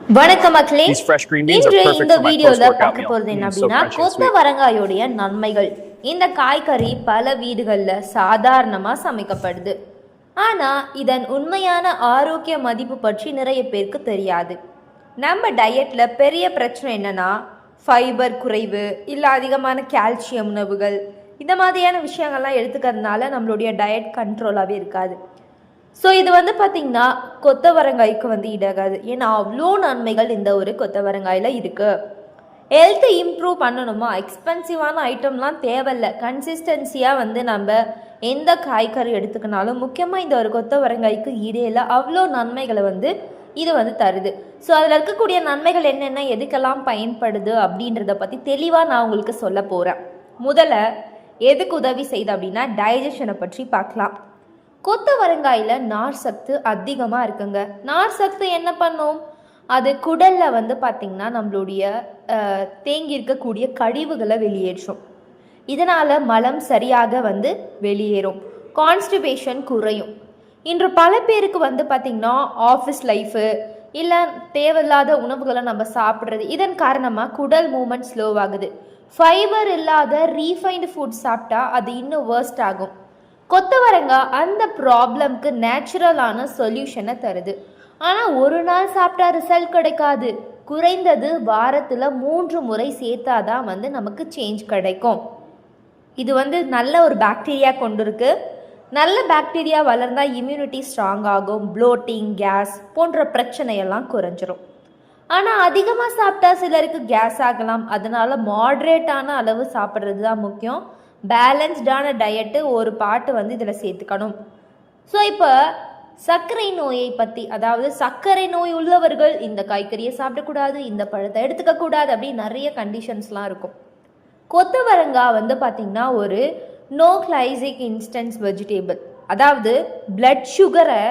வணக்கம் மக்களே. இன்று இந்த வீடியோல பார்க்க. போறது என்ன அப்படின்னா crunchy and கொத்த sweet. வரங்காயோடைய நன்மைகள். இந்த காய்கறி பல வீடுகள்ல சாதாரணமா சமைக்கப்படுது. ஆனா இதன் உண்மையான ஆரோக்கிய மதிப்பு பற்றி நிறைய பேருக்கு தெரியாது. நம்ம டயட்ல பெரிய பிரச்சனை என்னன்னா ஃபைபர் குறைவு இல்ல அதிகமான கால்சியம் உணவுகள். இந்த மாதிரியான விஷயங்கள்லாம் எடுத்துக்கிறதுனால நம்மளுடைய டயட் கண்ட்ரோலாகவே இருக்காது. ஸோ இது வந்து பார்த்திங்கன்னா கொத்தவரங்காய்க்கு வந்து இடாகாது ஏன்னா அவ்வளோ நன்மைகள் இந்த ஒரு கொத்தவரங்காயில் இருக்குது ஹெல்த்தை இம்ப்ரூவ் பண்ணணுமா? எக்ஸ்பென்சிவான ஐட்டம்லாம் தேவையில்ல. கன்சிஸ்டன்சியாக வந்து நம்ம எந்த காய்கறி எடுத்துக்கினாலும் முக்கியமாக இந்த ஒரு கொத்தவரங்காய்க்கு இடையில அவ்வளோ நன்மைகளை வந்து இது வந்து தருது. ஸோ அதில் இருக்கக்கூடிய நன்மைகள் என்னென்ன எதுக்கெல்லாம் பயன்படுது அப்படின்றத பற்றி தெளிவாக நான் உங்களுக்கு சொல்ல போகிறேன் முதல்ல எதுக்கு உதவி செய்யுது அப்படின்னா டைஜஷனை பற்றி பார்க்கலாம். கொத்தவரங்காயில் நார் சத்து அதிகமாக இருக்குங்க. நார் சத்து என்ன பண்ணும்? அது குடலில் வந்து பார்த்திங்கன்னா நம்மளுடைய தேங்கி இருக்கக்கூடிய கழிவுகளை வெளியேற்றும். இதனால் மலம் சரியாக வந்து வெளியேறும். கான்ஸ்டிபேஷன் குறையும். இன்று பல பேருக்கு வந்து பார்த்திங்கன்னா ஆஃபீஸ் லைஃபு இல்லை தேவையில்லாத உணவுகளை நம்ம சாப்பிட்றது இதன் காரணமாக குடல் மூமெண்ட் ஸ்லோவாகுது ஃபைபர் இல்லாத ரீஃபைன்டு ஃபுட் சாப்பிட்டா அது இன்னும் வேர்ஸ்ட் ஆகும். கொத்தவரங்காய் அந்த ப்ராப்ளம்க்கு நேச்சுரலான சொல்யூஷனை தருது. ஆனால் ஒரு நாள் சாப்பிட்டா ரிசல்ட் கிடைக்காது. குறைந்தது வாரத்தில் மூன்று முறை சேர்த்தாதான் வந்து நமக்கு சேஞ்ச் கிடைக்கும். இது வந்து நல்ல ஒரு பாக்டீரியா கொண்டு இருக்கு நல்ல பாக்டீரியா வளர்ந்தால் இம்யூனிட்டி ஸ்ட்ராங் ஆகும். ப்ளோட்டிங் கேஸ் போன்ற பிரச்சனையெல்லாம் குறைஞ்சிரும். ஆனால் அதிகமாக சாப்பிட்டா சிலருக்கு கேஸ் ஆகலாம். அதனால் மாட்ரேட்டான அளவு சாப்பிட்றது தான் முக்கியம். பேலன்ஸ்டான டயட்டு ஒரு பாட்டு வந்து இதில் சேர்த்துக்கணும். ஸோ இப்போ சர்க்கரை நோயை பற்றி அதாவது சர்க்கரை நோய் உள்ளவர்கள் இந்த காய்கறியை சாப்பிடக்கூடாது இந்த பழத்தை எடுத்துக்கக்கூடாது அப்படின்னு நிறைய கண்டிஷன்ஸ்லாம் இருக்கும். கொத்தவரங்காய் வந்து பார்த்திங்கன்னா ஒரு நோ கிளைசிக் இன்ஸ்டன்ஸ் வெஜிடேபிள் அதாவது பிளட் சுகரை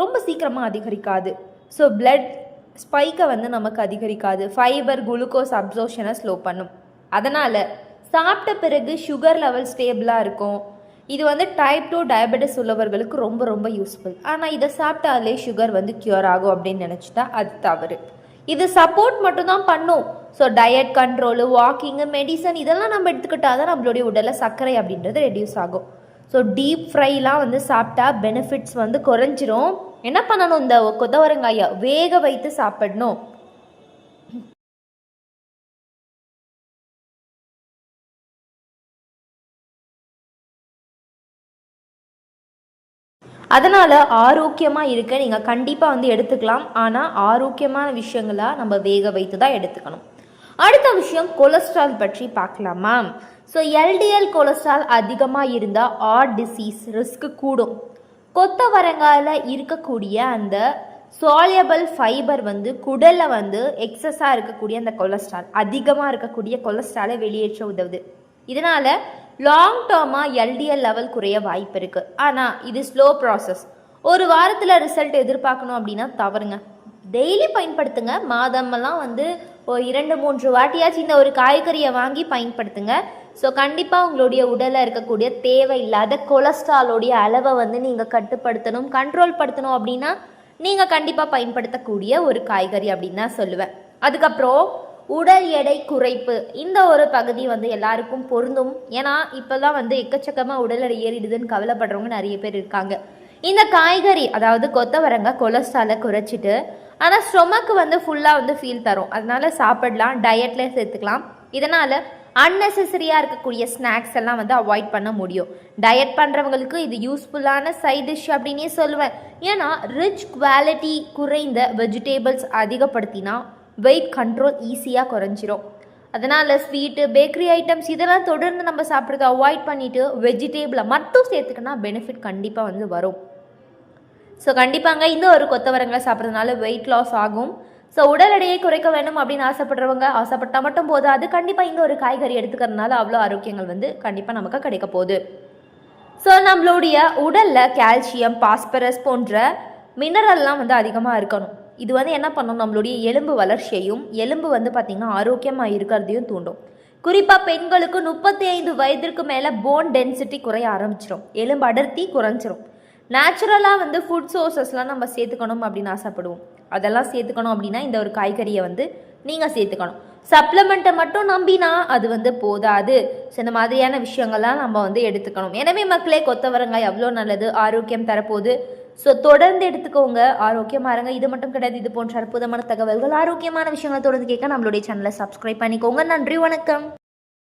ரொம்ப சீக்கிரமாக அதிகரிக்காது. ஸோ பிளட் ஸ்பைக்கை வந்து நமக்கு அதிகரிக்காது. ஃபைபர் குளுக்கோஸ் அப்சோர்ஷனை ஸ்லோ பண்ணும். அதனால் சாப்பிட்ட பிறகு சுகர் லெவல் ஸ்டேபிளாக இருக்கும். இது வந்து டைப் டூ டயபெட்டிஸ் உள்ளவர்களுக்கு ரொம்ப ரொம்ப யூஸ்ஃபுல் ஆனால் இதை சாப்பிட்டாலே சுகர் வந்து க்யூர் ஆகும் அப்படின்னு நினச்சிட்டா அது தவறு. இது சப்போர்ட் மட்டும்தான் பண்ணும். So diet control walking medicine இதெல்லாம் நம்ம எடுத்துக்கிட்டால் தான் நம்மளுடைய உடலில் சர்க்கரை அப்படின்றது ரெடியூஸ் ஆகும். ஸோ டீப் ஃப்ரைலாம் வந்து சாப்பிட்டா பெனிஃபிட்ஸ் வந்து குறைஞ்சிரும். என்ன பண்ணணும் இந்த கொத்தவரங்காயை? வேக வைத்து சாப்பிடணும். அதனால் ஆரோக்கியமாக இருக்க நீங்கள் கண்டிப்பாக வந்து எடுத்துக்கலாம். ஆனால் ஆரோக்கியமான விஷயங்களாக நம்ம வேக வைத்து தான் எடுத்துக்கணும். அடுத்த விஷயம் கொலஸ்ட்ரால் பற்றி பார்க்கலாமா? ஸோ எல்டிஎல் கொலஸ்ட்ரால் அதிகமாக இருந்தால் ஆர்ட் டிசீஸ் ரிஸ்க் கூடும். கொத்தவரங்காயில் இருக்கக்கூடிய அந்த சாலியபிள் ஃபைபர் வந்து குடலில் வந்து எக்ஸஸாக இருக்கக்கூடிய அந்த கொலஸ்ட்ரால் அதிகமாக இருக்கக்கூடிய கொலஸ்ட்ராலை வெளியேற்ற உதவுது. இதனால் லாங் டேர்மாக எல்டிஎல் லெவல் குறைய வாய்ப்பு இருக்குது ஆனால் இது ஸ்லோ ப்ராசஸ் ஒரு வாரத்தில் ரிசல்ட் எதிர்பார்க்கணும் அப்படின்னா தவறுங்க. டெய்லி பயன்படுத்துங்க. மாதமெல்லாம் வந்து ஒரு இரண்டு மூன்று வாட்டியாச்சும் இந்த ஒரு காய்கறியை வாங்கி பயன்படுத்துங்க. ஸோ கண்டிப்பாக உங்களுடைய உடலில் இருக்கக்கூடிய தேவையில்லாத கொலஸ்ட்ராலோடைய அளவை வந்து நீங்கள் கட்டுப்படுத்தணும் கண்ட்ரோல் படுத்தணும் அப்படின்னா நீங்கள் கண்டிப்பாக பயன்படுத்தக்கூடிய ஒரு காய்கறி அப்படின்னு தான் சொல்லுவேன். அதுக்கப்புறம் உடல் எடை குறைப்பு. இந்த ஒரு பகுதி வந்து எல்லாருக்கும் பொருந்தும். ஏன்னா இப்போல்லாம் வந்து எக்கச்சக்கமாக உடல் எடை ஏறிடுதுன்னு கவலைப்படுறவங்க நிறைய பேர் இருக்காங்க. இந்த காய்கறி அதாவது கொத்தவரங்காய் கொலஸ்ட்ராலை குறைச்சிட்டு ஆனால் ஸ்டொமக்கு வந்து ஃபுல்லாக வந்து ஃபீல் தரும். அதனால சாப்பிடலாம் டயட்ல சேர்த்துக்கலாம். இதனால் அன்னெசரியாக இருக்கக்கூடிய ஸ்நாக்ஸ் எல்லாம் வந்து அவாய்ட் பண்ண முடியும். டயட் பண்ணுறவங்களுக்கு இது யூஸ்ஃபுல்லான சைட் டிஷ் அப்படின்னே சொல்லுவேன். ஏன்னா ரிச் குவாலிட்டி குறைந்த வெஜிடேபிள்ஸ் அதிகப்படுத்தினா வெயிட் கண்ட்ரோல் ஈஸியாக குறைஞ்சிரும். அதனால் ஸ்வீட்டு பேக்கரி ஐட்டம்ஸ் இதெல்லாம் தொடர்ந்து நம்ம சாப்பிட்றத அவாய்ட் பண்ணிவிட்டு வெஜிடேபிளை மட்டும் சேர்த்துக்கினா பெனிஃபிட் கண்டிப்பாக வந்து வரும். ஸோ கண்டிப்பாங்க இந்த ஒரு கொத்தவரங்களை சாப்பிட்றதுனால வெயிட் லாஸ் ஆகும். ஸோ உடல் எடையை குறைக்க வேணும் அப்படின்னு ஆசைப்படுறவங்க ஆசைப்பட்டால் மட்டும் போதாது கண்டிப்பாக இந்த ஒரு காய்கறி எடுத்துக்கிறதுனால அவ்வளோ ஆரோக்கியங்கள் வந்து கண்டிப்பாக நமக்கு கிடைக்க போகுது. ஸோ நம்மளுடைய உடலில் கால்சியம் பாஸ்பரஸ் போன்ற மினரல்லாம் வந்து அதிகமாக இருக்கணும். இது வந்து என்ன பண்ணும்? நம்மளுடைய எலும்பு வளர்ச்சியையும் எலும்பு வந்து பார்த்திங்கன்னா ஆரோக்கியமாக இருக்கிறதையும் தூண்டும். குறிப்பாக பெண்களுக்கு முப்பத்தி ஐந்து வயதிற்கு மேலே போன் டென்சிட்டி குறைய ஆரம்பிச்சிடும் எலும்பு அடர்த்தி குறைஞ்சிரும். நேச்சுரலாக வந்து ஃபுட் சோர்சஸ்லாம் நம்ம சேர்த்துக்கணும் அப்படின்னு ஆசைப்படுவோம். அதெல்லாம் சேர்த்துக்கணும் அப்படின்னா இந்த ஒரு காய்கறியை வந்து நீங்கள் சேர்த்துக்கணும். சப்ளிமெண்ட்டை மட்டும் நம்பினா அது வந்து போதாது. ஸோ இந்த மாதிரியான விஷயங்கள்லாம் நம்ம வந்து எடுத்துக்கணும். எனவே மக்களே கொத்தவரங்காய் அவ்வளோ நல்லது? ஆரோக்கியம் தரப்போகுது. ஸோ தொடர்ந்து எடுத்துக்கோங்க. ஆரோக்கியமாக இருங்க. இது மட்டும் கிடையாது. இது போன்ற அற்புதமான தகவல்கள் ஆரோக்கியமான விஷயங்களை தொடர்ந்து கேட்க நம்மளுடைய சேனலை சப்ஸ்கிரைப் பண்ணிக்கோங்க. நன்றி வணக்கம்.